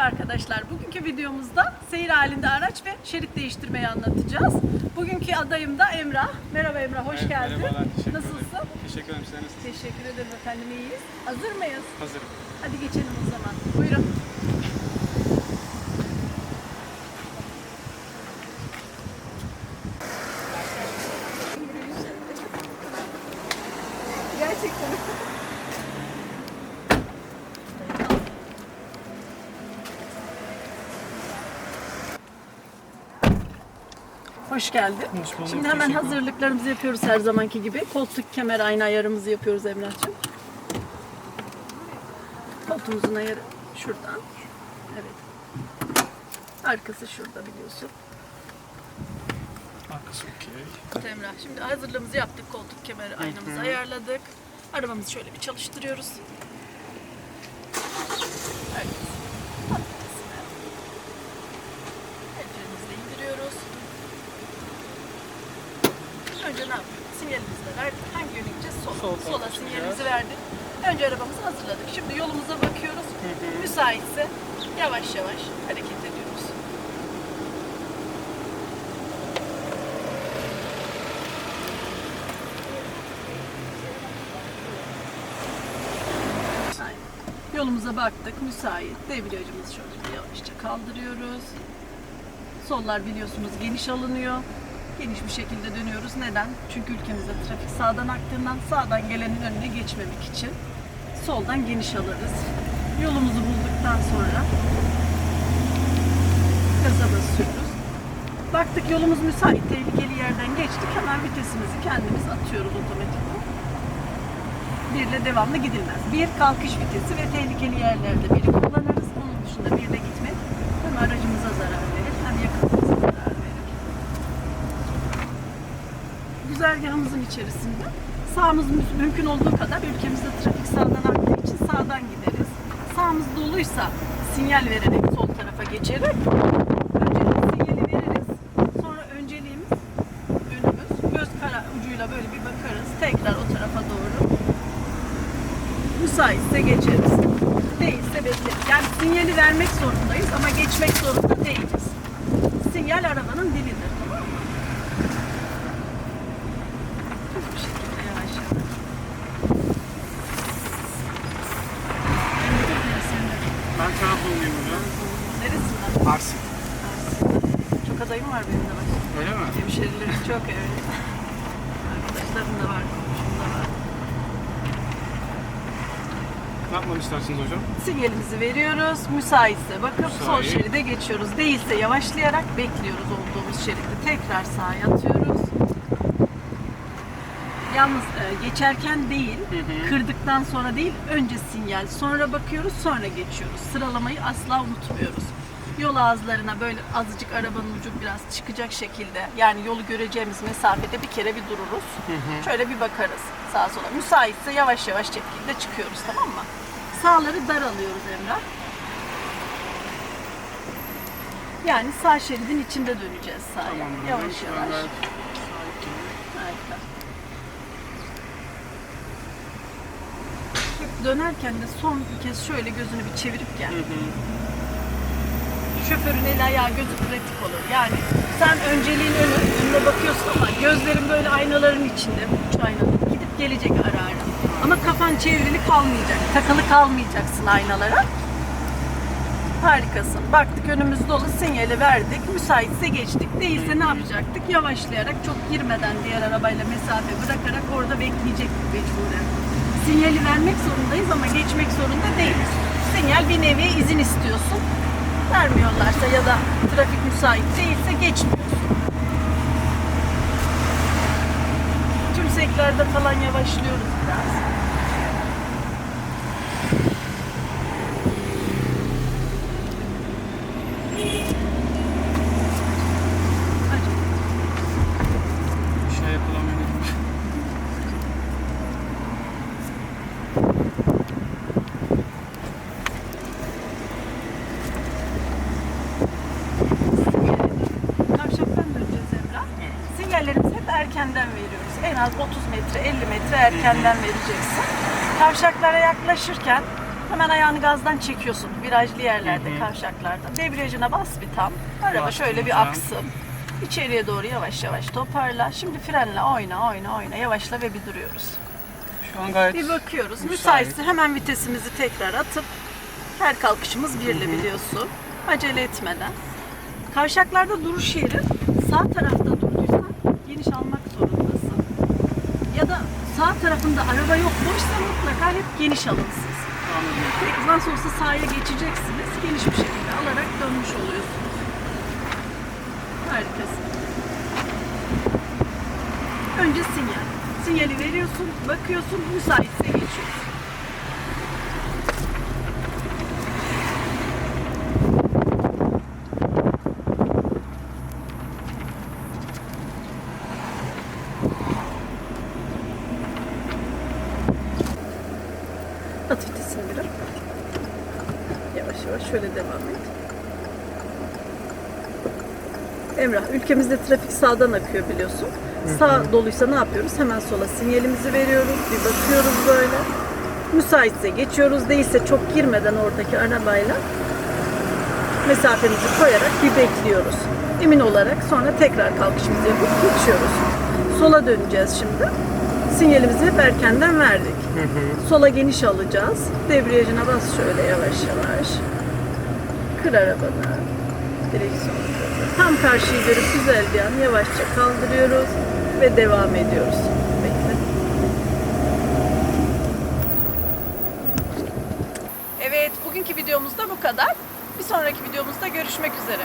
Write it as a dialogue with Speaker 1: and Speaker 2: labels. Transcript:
Speaker 1: Merhaba arkadaşlar. Bugünkü videomuzda seyir halinde araç ve şerit değiştirmeyi anlatacağız. Bugünkü adayım da Emrah. Merhaba Emrah, hoş
Speaker 2: Evet,
Speaker 1: geldin.
Speaker 2: Merhabalar, teşekkür
Speaker 1: Nasılsın?
Speaker 2: ederim. Teşekkür ederim, sen nasılsın?
Speaker 1: Teşekkür ederim efendim, iyiyiz. Hazır mıyız?
Speaker 2: Hazırım.
Speaker 1: Hadi geçelim o zaman. Buyurun. Hoş geldin.
Speaker 2: Hoş bulduk,
Speaker 1: Şimdi hemen
Speaker 2: teşekkür
Speaker 1: hazırlıklarımızı yapıyoruz her zamanki gibi. Koltuk kemer ayna ayarımızı yapıyoruz Emrah'cığım. Koltuğumuzun ayarı şuradan. Evet. Arkası şurada biliyorsun.
Speaker 2: Arkası okey.
Speaker 1: Emrah şimdi hazırlığımızı yaptık. Koltuk kemeri aynamızı ayarladık. Arabamızı şöyle bir çalıştırıyoruz. Herkes patatesini. Ellerimizle indiriyoruz. Önce ne yaptık? Sinyalimizi de verdik. Hangi yöne gideceğiz? Sola.
Speaker 2: Sol
Speaker 1: Sola sinyalimizi verdik. Önce arabamızı hazırladık. Şimdi yolumuza bakıyoruz. Müsaitse yavaş yavaş hareket ediyoruz. Yolumuza baktık, müsait. Debriyajımızı şöyle yavaşça kaldırıyoruz. Sollar biliyorsunuz geniş alınıyor. Geniş bir şekilde dönüyoruz. Neden? Çünkü ülkemizde trafik sağdan aktığından sağdan gelenin önüne geçmemek için soldan geniş alırız. Yolumuzu bulduktan sonra gaza basıyoruz. Baktık yolumuz müsait, tehlikeli yerden geçtik. Hemen vitesimizi kendimiz atıyoruz otomatikman. Birle devamlı gidilmez. Bir kalkış vitesi ve tehlikeli yerlerde biri kullanırız. Onun dışında birle gitmek hem aracımıza zarar verir hem yakınımıza zarar verir. Güzergahımızın içerisinde sağımız mü- mümkün olduğu kadar ülkemizde trafik sağdan aktığı için sağdan gideriz. Sağımız doluysa sinyal vererek sol tarafa geçerek öncelik sinyali veririz. Sonra önceliğimiz önümüz göz kara ucuyla böyle bir bakarız. Tekrar o tarafa doğru müsaitse geçeriz. Değilse bekleriz. Yani sinyali vermek zorundayız ama geçmek zorunda değiliz. Sinyal arabanın dilidir. Tamam mı? Bu şekilde yavaş yavaş. Memleket neresi Emre?
Speaker 2: Ben Trabzonluyum hocam.
Speaker 1: Neresinden?
Speaker 2: Arsin.
Speaker 1: Çok adayım var benim de bak.
Speaker 2: Öyle mi?
Speaker 1: Hemşerilerim çok evet. Arkadaşlarım da var, komşum da var.
Speaker 2: Ne yapmamı istersiniz hocam?
Speaker 1: Sinyalimizi veriyoruz. Müsaitse bakıp sol
Speaker 2: Müsait.
Speaker 1: şeride geçiyoruz. Değilse yavaşlayarak bekliyoruz olduğumuz şeritte. Tekrar sağa atıyoruz. Yalnız e, geçerken değil, kırdıktan sonra değil, önce sinyal, sonra bakıyoruz, sonra geçiyoruz. Sıralamayı asla unutmuyoruz. Yol ağızlarına böyle azıcık arabanın ucu biraz çıkacak şekilde, yani yolu göreceğimiz mesafede bir kere bir dururuz. Şöyle bir bakarız sağa sola. Müsaitse yavaş yavaş şekilde çıkıyoruz tamam mı? Sağları dar alıyoruz Emrah. Yani sağ şeridin içinde döneceğiz sağa.
Speaker 2: Tamam.
Speaker 1: yavaş yavaş.
Speaker 2: Ben-
Speaker 1: Harika. Dönerken de son bir kez şöyle gözünü bir çevirip gel. Şoförün eli ayağı gözü pratik olur. Yani sen önceliğin önü, önüne bakıyorsun ama gözlerin böyle aynaların içinde, uç aynaların gidip gelecek ara ara. Ama kafan çevrili kalmayacak, takılı kalmayacaksın aynalara. Harikasın. Baktık önümüz dolu, sinyali verdik. Müsaitse geçtik. Değilse ne yapacaktık? Yavaşlayarak, çok girmeden diğer arabayla mesafe bırakarak orada bekleyecektik mecburen. Sinyali vermek zorundayız ama geçmek zorunda değiliz. Sinyal bir nevi izin istiyorsun. Vermiyorlarsa ya da trafik müsait değilse geçmiyorsun. Tümseklerde falan yavaşlıyoruz biraz. Hadi.
Speaker 2: Bir şey yapılamıyor.
Speaker 1: Kavşaktan döneceğiz Emrah. Sinyallerimizi hep erkenden veriyoruz. En az 30 metre, 50 metre erkenden vereceksin. Kavşaklara yaklaşırken Hemen ayağını gazdan çekiyorsun virajlı yerlerde, kavşaklarda. Debriyajına bas bir tam. Araba şöyle bir aksın. İçeriye doğru yavaş yavaş toparla. Şimdi frenle oyna oyna oyna yavaşla ve bir duruyoruz.
Speaker 2: Şu an gayet
Speaker 1: Bir bakıyoruz.
Speaker 2: Müsait.
Speaker 1: Müsaitse hemen vitesimizi tekrar atıp her kalkışımız birle biliyorsun. Acele etmeden. Kavşaklarda duruş yeri sağ tarafta durduysan geniş almak zorundasın. Ya da sağ tarafında araba yok boşsa mutlaka hep geniş alınsız.
Speaker 2: anladım.
Speaker 1: Nasıl olsa sahaya geçeceksiniz. Geniş bir şekilde alarak dönmüş oluyorsunuz. Harikasın. Önce sinyal. Sinyali veriyorsun, bakıyorsun, müsaitse Yavaş şöyle devam et. Emrah, ülkemizde trafik sağdan akıyor biliyorsun. Sağ doluysa ne yapıyoruz? Hemen sola sinyalimizi veriyoruz. Bir bakıyoruz böyle. Müsaitse geçiyoruz. Değilse çok girmeden oradaki arabayla mesafemizi koyarak bir bekliyoruz. Emin olarak sonra tekrar kalkışımızı yapıp geçiyoruz. Sola döneceğiz şimdi. Sinyalimizi hep erkenden verdik. Sola geniş alacağız. Debriyajına bas şöyle yavaş yavaş. Kır arabanı. Direksiyonu kır. Tam karşıyı görüp güzel bir an yavaşça kaldırıyoruz ve devam ediyoruz. Bekle. Evet, bugünkü videomuzda bu kadar. Bir sonraki videomuzda görüşmek üzere.